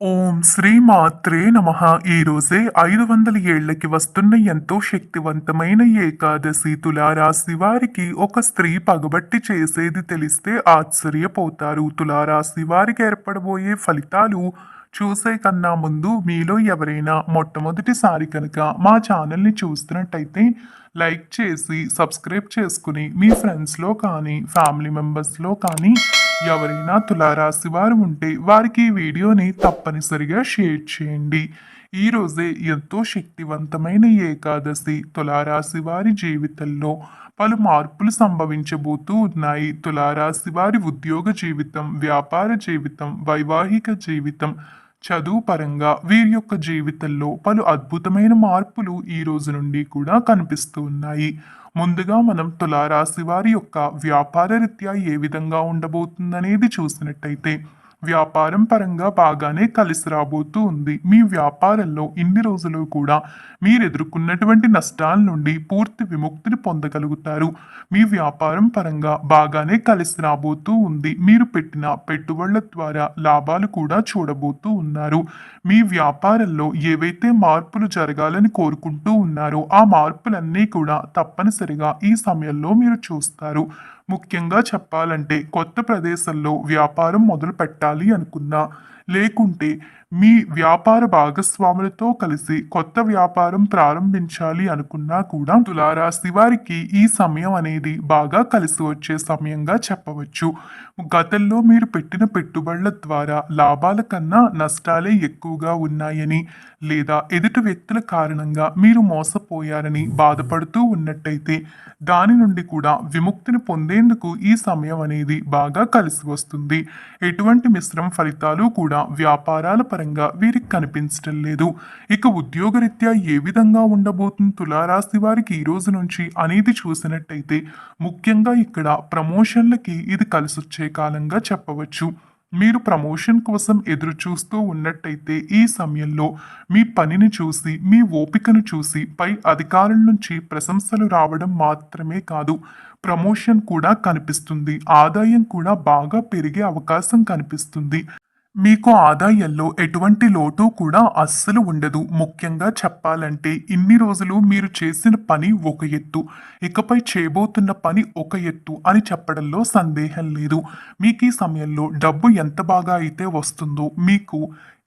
ఓం శ్రీ మాత్రే నమ ఈరోజే ఐదు వందల ఏళ్ళకి వస్తున్న ఎంతో శక్తివంతమైన ఏకాదశి తులారాశి వారికి ఒక స్త్రీ పగబట్టి చేసేది తెలిస్తే ఆశ్చర్యపోతారు. తులారాశి వారికి ఏర్పడబోయే ఫలితాలు చూసే కన్నా ముందు మీలో ఎవరైనా మొట్టమొదటిసారి కనుక మా ఛానల్ని చూస్తున్నట్టయితే లైక్ చేసి సబ్స్క్రైబ్ చేసుకుని మీ ఫ్రెండ్స్లో కానీ ఫ్యామిలీ మెంబర్స్లో కానీ ఎవరైనా తులారాశి వారు ఉంటే వారికి ఈ వీడియోని తప్పనిసరిగా షేర్ చేయండి. ఈ రోజే ఎంతో శక్తివంతమైన ఏకాదశి తులారాశి వారి జీవితంలో పలు మార్పులు సంభవించబోతూ ఉన్నాయి. తులారాశి వారి ఉద్యోగ జీవితం వ్యాపార జీవితం వైవాహిక జీవితం చదువు పరంగా వీరి యొక్క జీవితంలో పలు అద్భుతమైన మార్పులు ఈ రోజు నుండి కూడా కనిపిస్తూ ఉన్నాయి. ముందుగా మనం తులారాశి వారి యొక్క వ్యాపార రీత్యా ఏ విధంగా ఉండబోతుందనేది చూసినట్టయితే వ్యాపారం పరంగా బాగానే కలిసి రాబోతూ ఉంది. మీ వ్యాపారంలో ఇన్ని రోజులు కూడా మీరు ఎదుర్కొన్నటువంటి నష్టాల నుండి పూర్తి విముక్తిని పొందగలుగుతారు. మీ వ్యాపారం పరంగా బాగానే కలిసి రాబోతూ ఉంది. మీరు పెట్టిన పెట్టుబడుల ద్వారా లాభాలు కూడా చూడబోతూ ఉన్నారు. మీ వ్యాపారంలో ఏవైతే మార్పులు జరగాలని కోరుకుంటూ ఉన్నారో ఆ మార్పులన్నీ కూడా తప్పనిసరిగా ఈ సమయంలో మీరు చూస్తారు. ముఖ్యంగా చెప్పాలంటే కొత్త ప్రదేశంలో వ్యాపారం మొదలు పెట్టాలి అనుకున్నా. లేకుంటే మీ వ్యాపార భాగస్వాములతో కలిసి కొత్త వ్యాపారం ప్రారంభించాలి అనుకున్నా కూడా తులారాశి వారికి ఈ సమయం అనేది బాగా కలిసి వచ్చే సమయంగా చెప్పవచ్చు. గతంలో మీరు పెట్టిన పెట్టుబడుల ద్వారా లాభాల కన్నా నష్టాలే ఎక్కువగా ఉన్నాయని లేదా ఎదుటి వ్యక్తుల కారణంగా మీరు మోసపోయారని బాధపడుతూ ఉన్నట్టయితే దాని నుండి కూడా విముక్తిని పొందేందుకు ఈ సమయం అనేది బాగా కలిసి వస్తుంది. ఎటువంటి మిశ్రమ ఫలితాలు కూడా వ్యాపారాల పరంగా వీరికి కనిపించటం లేదు. ఇక ఉద్యోగరీత్యా ఏ విధంగా ఉండబోతుంది తులారాశి వారికి ఈ రోజు నుంచి అనేది చూసినట్టయితే ముఖ్యంగా ఇక్కడ ప్రమోషన్లకి ఇది కలిసొచ్చే కాలంగా చెప్పవచ్చు. మీరు ప్రమోషన్ కోసం ఎదురు చూస్తూ ఉన్నట్టయితే ఈ సమయంలో మీ పనిని చూసి మీ ఓపికను చూసి పై అధికారుల నుంచి ప్రశంసలు రావడం మాత్రమే కాదు. ప్రమోషన్ కూడా కనిపిస్తుంది. ఆదాయం కూడా బాగా పెరిగే అవకాశం కనిపిస్తుంది. మీకు ఆదాయంలో ఎటువంటి లోటు కూడా అస్సలు ఉండదు. ముఖ్యంగా చెప్పాలంటే ఇన్ని రోజులు మీరు చేసిన పని ఒక ఎత్తు ఇకపై చేయబోతున్న పని ఒక ఎత్తు అని చెప్పడంలో సందేహం లేదు. మీకు ఈ సమయంలో డబ్బు ఎంత బాగా అయితే వస్తుందో మీకు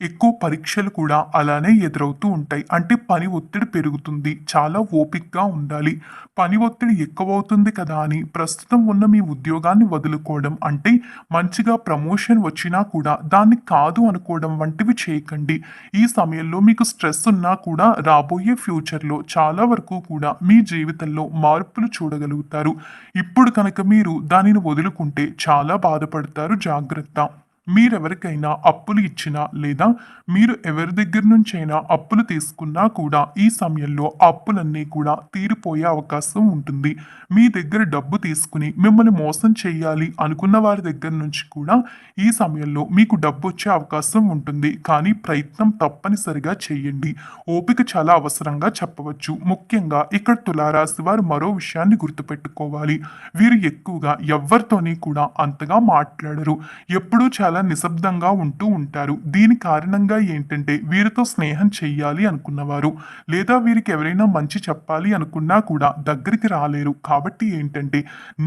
ఎక్కువ పరీక్షలు కూడా అలానే ఎదురవుతూ ఉంటాయి. అంటే పని ఒత్తిడి పెరుగుతుంది. చాలా ఓపిక్గా ఉండాలి. పని ఒత్తిడి ఎక్కువ అవుతుంది కదా అని ప్రస్తుతం ఉన్న మీ ఉద్యోగాన్ని వదులుకోవడం అంటే మంచిగా ప్రమోషన్ వచ్చినా కూడా దాన్ని కాదు అనుకోవడం వంటివి చేయకండి. ఈ సమయంలో మీకు స్ట్రెస్ ఉన్నా కూడా రాబోయే ఫ్యూచర్లో చాలా వరకు కూడా మీ జీవితంలో మార్పులు చూడగలుగుతారు. ఇప్పుడు కనుక మీరు దానిని వదులుకుంటే చాలా బాధపడతారు. జాగ్రత్త. మీరెవరికైనా అప్పులు ఇచ్చినా లేదా మీరు ఎవరి దగ్గర నుంచైనా అప్పులు తీసుకున్నా కూడా ఈ సమయంలో అప్పులన్నీ కూడా తీరిపోయే అవకాశం ఉంటుంది. మీ దగ్గర డబ్బు తీసుకుని మిమ్మల్ని మోసం చేయాలి అనుకున్న వారి దగ్గర నుంచి కూడా ఈ సమయంలో మీకు డబ్బు వచ్చే అవకాశం ఉంటుంది. కానీ ప్రయత్నం తప్పనిసరిగా చేయండి. ఓపిక చాలా అవసరంగా చెప్పవచ్చు. ముఖ్యంగా ఇక్కడ తులారాశి వారు మరో విషయాన్ని గుర్తుపెట్టుకోవాలి. వీరు ఎక్కువగా ఎవరితోని కూడా అంతగా మాట్లాడరు. ఎప్పుడూ చాలా చాలా నిశ్శబ్దంగా ఉంటూ ఉంటారు. దీని కారణంగా ఏంటంటే వీరితో స్నేహం చెయ్యాలి అనుకున్నవారు. లేదా వీరికి ఎవరైనా మంచి చెప్పాలి అనుకున్నా కూడా దగ్గరికి రాలేరు. కాబట్టి ఏంటంటే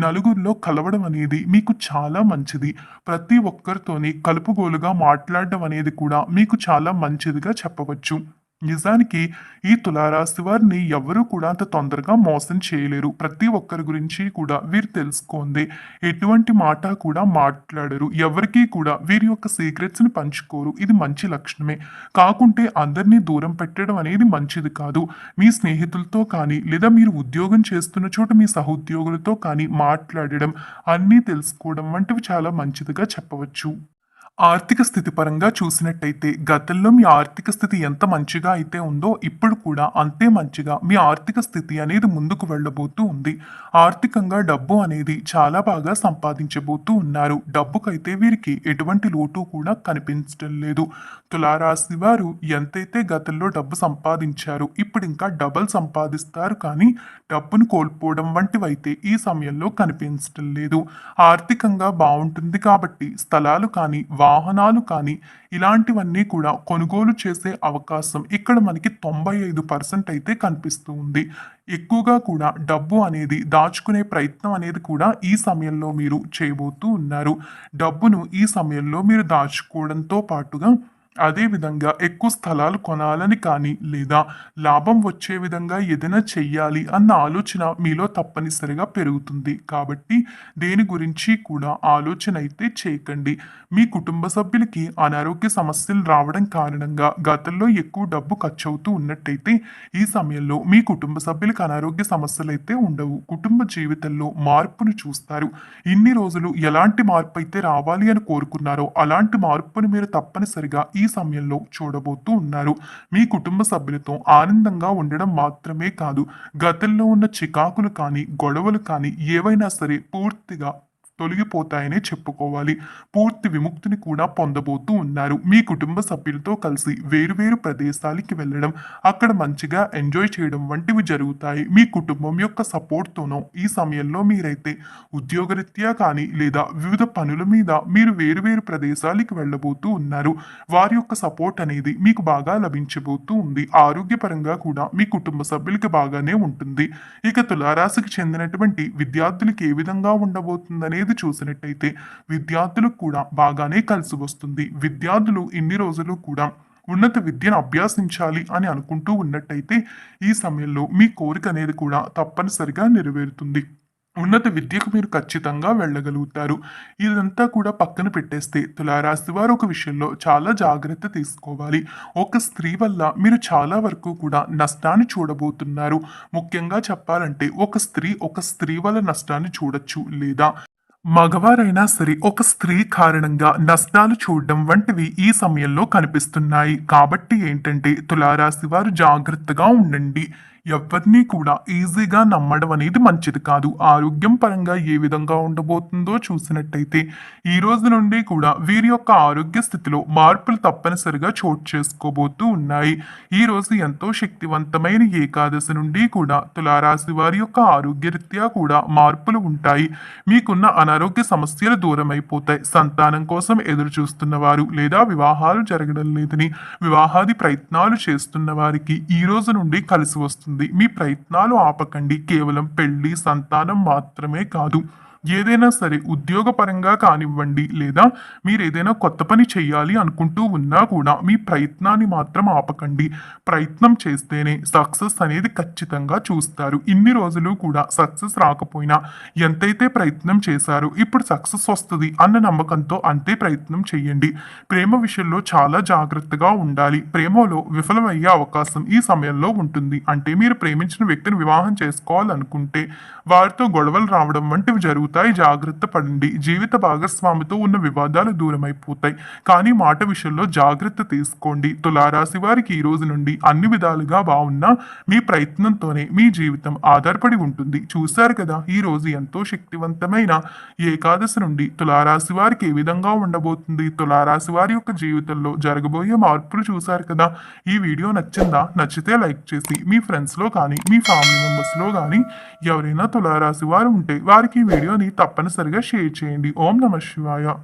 నలుగురిలో కలవడం అనేది మీకు చాలా మంచిది. ప్రతి ఒక్కరితోని కలుపుగోలుగా మాట్లాడడం అనేది కూడా మీకు చాలా మంచిదిగా చెప్పవచ్చు. నిజానికి ఈ తులారాశి వారిని ఎవరు కూడా అంత తొందరగా మోసం చేయలేరు. ప్రతి ఒక్కరి గురించి కూడా వీరు తెలుసుకోండి. ఎటువంటి మాట కూడా మాట్లాడరు. ఎవరికీ కూడా వీరి యొక్క సీక్రెట్స్ని పంచుకోరు. ఇది మంచి లక్షణమే. కాకుంటే అందరినీ దూరం పెట్టడం అనేది మంచిది కాదు. మీ స్నేహితులతో కానీ లేదా మీరు ఉద్యోగం చేస్తున్న చోట మీ సహోద్యోగులతో కానీ మాట్లాడడం అన్నీ తెలుసుకోవడం వంటివి చాలా మంచిదిగా చెప్పవచ్చు. ఆర్థిక స్థితి పరంగా చూసినట్టయితే గతంలో మీ ఆర్థిక స్థితి ఎంత మంచిగా అయితే ఉందో ఇప్పుడు కూడా అంతే మంచిగా మీ ఆర్థిక స్థితి అనేది ముందుకు వెళ్ళబోతూ ఉంది. ఆర్థికంగా డబ్బు అనేది చాలా బాగా సంపాదించబోతూ ఉన్నారు. డబ్బుకైతే వీరికి ఎటువంటి లోటు కూడా కనిపించడం లేదు. తులారాశి వారు ఎంతైతే గతంలో డబ్బు సంపాదించారు ఇప్పుడు ఇంకా డబల్ సంపాదిస్తారు కానీ డబ్బును కోల్పోవడం వంటివైతే ఈ సమయంలో కనిపించడం లేదు. ఆర్థికంగా బాగుంటుంది కాబట్టి స్థలాలు కానీ వాహనాలు కానీ ఇలాంటివన్నీ కూడా కొనుగోలు చేసే అవకాశం ఇక్కడ మనకి తొంభై ఐదు పర్సెంట్ అయితే కనిపిస్తూ ఉంది. ఎక్కువగా కూడా డబ్బు అనేది దాచుకునే ప్రయత్నం అనేది కూడా ఈ సమయంలో మీరు చేయబోతూ ఉన్నారు. డబ్బును ఈ సమయంలో మీరు దాచుకోవడంతో పాటుగా అదే విధంగా ఎక్కువ స్థలాలు కొనాలని కానీ లేదా లాభం వచ్చే విధంగా ఏదైనా చెయ్యాలి అన్న ఆలోచన మీలో తప్పనిసరిగా పెరుగుతుంది. కాబట్టి దేని గురించి కూడా ఆలోచన అయితే చేయకండి. మీ కుటుంబ సభ్యులకి అనారోగ్య సమస్యలు రావడం కారణంగా గతంలో ఎక్కువ డబ్బు ఖర్చు అవుతూ ఉన్నట్టయితే ఈ సమయంలో మీ కుటుంబ సభ్యులకు అనారోగ్య సమస్యలు అయితే ఉండవు. కుటుంబ జీవితంలో మార్పును చూస్తారు. ఇన్ని రోజులు ఎలాంటి మార్పు అయితే రావాలి అని కోరుకున్నారో అలాంటి మార్పును మీరు తప్పనిసరిగా ఈ సమయంలో చూడబోతూ ఉన్నారు. మీ కుటుంబ సభ్యులతో ఆనందంగా ఉండడం మాత్రమే కాదు గతంలో ఉన్న చికాకులు కానీ గొడవలు కానీ ఏవైనా సరే పూర్తిగా తొలగిపోతాయనే చెప్పుకోవాలి. పూర్తి విముక్తిని కూడా పొందబోతూ ఉన్నారు. మీ కుటుంబ సభ్యులతో కలిసి వేరువేరు ప్రదేశాలకి వెళ్ళడం అక్కడ మంచిగా ఎంజాయ్ చేయడం వంటివి జరుగుతాయి. మీ కుటుంబం యొక్క సపోర్ట్తోనో ఈ సమయంలో మీరైతే ఉద్యోగరీత్యా కానీ లేదా వివిధ పనుల మీద మీరు వేరువేరు ప్రదేశాలకి వెళ్ళబోతూ ఉన్నారు. వారి యొక్క సపోర్ట్ అనేది మీకు బాగా లభించబోతూ ఉంది. ఆరోగ్యపరంగా కూడా మీ కుటుంబ సభ్యులకి బాగానే ఉంటుంది. ఇక తులారాశికి చెందినటువంటి విద్యార్థులకి ఏ విధంగా ఉండబోతుందనేది చూసినట్టయితే విద్యార్థులకు కూడా బాగానే కలిసి వస్తుంది. విద్యార్థులు ఇన్ని రోజులు కూడా ఉన్నత విద్యను అభ్యాసించాలి అని అనుకుంటూ ఉన్నట్టయితే ఈ సమయంలో మీ కోరిక అనేది కూడా తప్పనిసరిగా నెరవేరుతుంది. ఉన్నత విద్యకు మీరు ఖచ్చితంగా వెళ్ళగలుగుతారు. ఇదంతా కూడా పక్కన పెట్టేస్తే తులారాశి వారు ఒక విషయంలో చాలా జాగ్రత్త తీసుకోవాలి. ఒక స్త్రీ వల్ల మీరు చాలా వరకు కూడా నష్టాన్ని చూడబోతున్నారు. ముఖ్యంగా చెప్పాలంటే ఒక స్త్రీ ఒక స్త్రీ వల్ల నష్టాన్ని చూడొచ్చు లేదా మగవారైనా సరే ఒక స్త్రీ కారణంగా నష్టాలు చూడడం వంటివి ఈ సమయంలో కనిపిస్తున్నాయి. కాబట్టి ఏంటంటే తులారాశి వారు జాగ్రత్తగా ఉండండి. ఎవరిని కూడా ఈజీగా నమ్మడం అనేది మంచిది కాదు. ఆరోగ్యం పరంగా ఏ విధంగా ఉండబోతుందో చూసినట్టయితే ఈ రోజు నుండి కూడా వీరి యొక్క ఆరోగ్య స్థితిలో మార్పులు తప్పనిసరిగా చోటు చేసుకోబోతూ ఉన్నాయి. ఈ రోజు ఎంతో శక్తివంతమైన ఏకాదశి నుండి కూడా తులారాశి వారి యొక్క ఆరోగ్యరీత్యా కూడా మార్పులు ఉంటాయి. మీకున్న అనారోగ్య సమస్యలు దూరం అయిపోతాయి సంతానం కోసం ఎదురు చూస్తున్న వారు లేదా వివాహాలు జరగడం లేదని వివాహాది ప్రయత్నాలు చేస్తున్న వారికి ఈ రోజు నుండి కలిసి వస్తుంది. మీ ప్రయత్నాలు ఆపకండి. కేవలం పెళ్ళి సంతానం మాత్రమే కాదు. ఏదైనా సరే ఉద్యోగపరంగా కానివ్వండి లేదా మీరు ఏదైనా కొత్త పని చేయాలి అనుకుంటూ ఉన్నా కూడా మీ ప్రయత్నాన్ని మాత్రం ఆపకండి. ప్రయత్నం చేస్తేనే సక్సెస్ అనేది ఖచ్చితంగా చూస్తారు. ఇన్ని రోజులు కూడా సక్సెస్ రాకపోయినా ఎంతైతే ప్రయత్నం చేశారో ఇప్పుడు సక్సెస్ వస్తుంది అన్న నమ్మకంతో అంతే ప్రయత్నం చేయండి. ప్రేమ విషయంలో చాలా జాగ్రత్తగా ఉండాలి. ప్రేమలో విఫలమయ్యే అవకాశం ఈ సమయంలో ఉంటుంది. అంటే మీరు ప్రేమించిన వ్యక్తిని వివాహం చేసుకోవాలనుకుంటే వారితో గొడవలు రావడం వంటివి జరుగుతాయి. జాగ్రత్త పడండి. జీవిత భాగస్వామితో ఉన్న వివాదాలు దూరమైపోతాయి. కానీ మాట విషయంలో జాగ్రత్త తీసుకోండి. తులారాశి వారికి ఈ రోజు నుండి అన్ని విధాలుగా బాగున్నా మీ ప్రయత్నంతోనే మీ జీవితం ఆధారపడి ఉంటుంది. చూశారు కదా ఈ రోజు ఎంతో శక్తివంతమైన ఏకాదశి నుండి తులారాశి వారికి ఏ విధంగా ఉండబోతుంది? తులారాశి వారి యొక్క జీవితంలో జరగబోయే మార్పులు చూశారు కదా. ఈ వీడియో నచ్చిందా? నచ్చితే లైక్ చేసి మీ ఫ్రెండ్స్లో కానీ మీ ఫ్యామిలీ మెంబర్స్లో కానీ ఎవరైనా తులారాశి వారు ఉంటే వారికి ఈ వీడియోని తప్పనిసరిగా షేర్ చేయండి. ఓం నమ శివాయ.